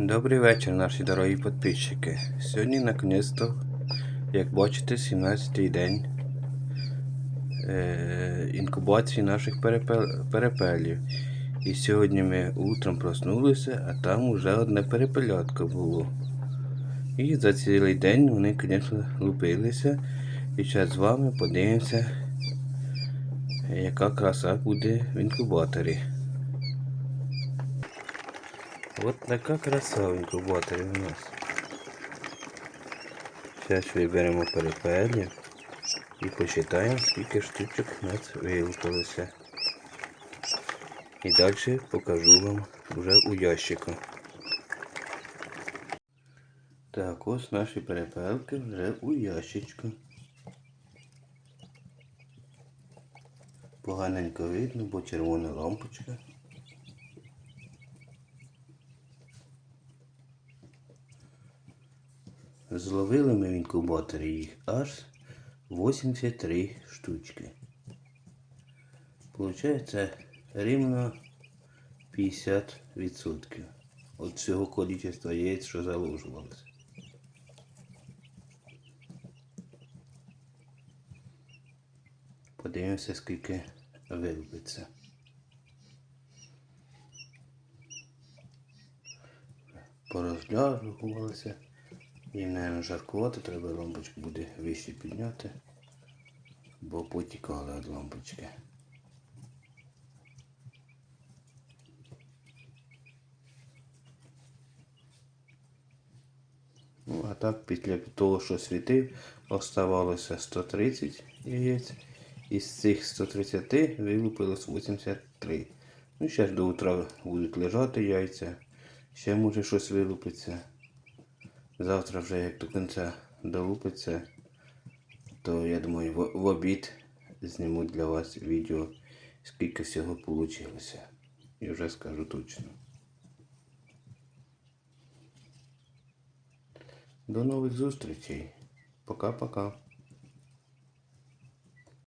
Добрий вечір, наші дорогі підписчики. Сьогодні, наконець-то, як бачите, 17-й день е- інкубації наших перепел- перепелів. І сьогодні ми утром проснулися, а там уже одне перепелятко було. І за цілий день вони, звісно, лупилися. І зараз з вами подивимося, яка краса буде в інкубаторі. Вот така краса в інкубаторі у нас. Зараз виберемо перепелі і посчитаємо, скільки штучок у нас вилупилося. І далі покажу вам вже у ящику. Так, ось наші перепелки вже у ящичку. Поганенько видно, бо червона лампочка. Зловили ми в інкубаторі їх аж 83 штучки. Получається рівно 50% від всього количества яєць, що заложувалося. Подивимося, скільки вилупиться. Порозлягувалися. І, мабуть, жаркувати треба лампочку буде вище підняти, бо потікали від лампочки. Ну, а так, після того, що світив, оставалося 130 яєць. Із цих 130 вилупилось 83. Ну, зараз до утра будуть лежати яйця. Ще може щось вилупиться. Завтра вже як до кінця долупиться, то я думаю в, в обід зніму для вас відео, скільки всього вийшло. І вже скажу точно. До нових зустрічей. Пока-пока.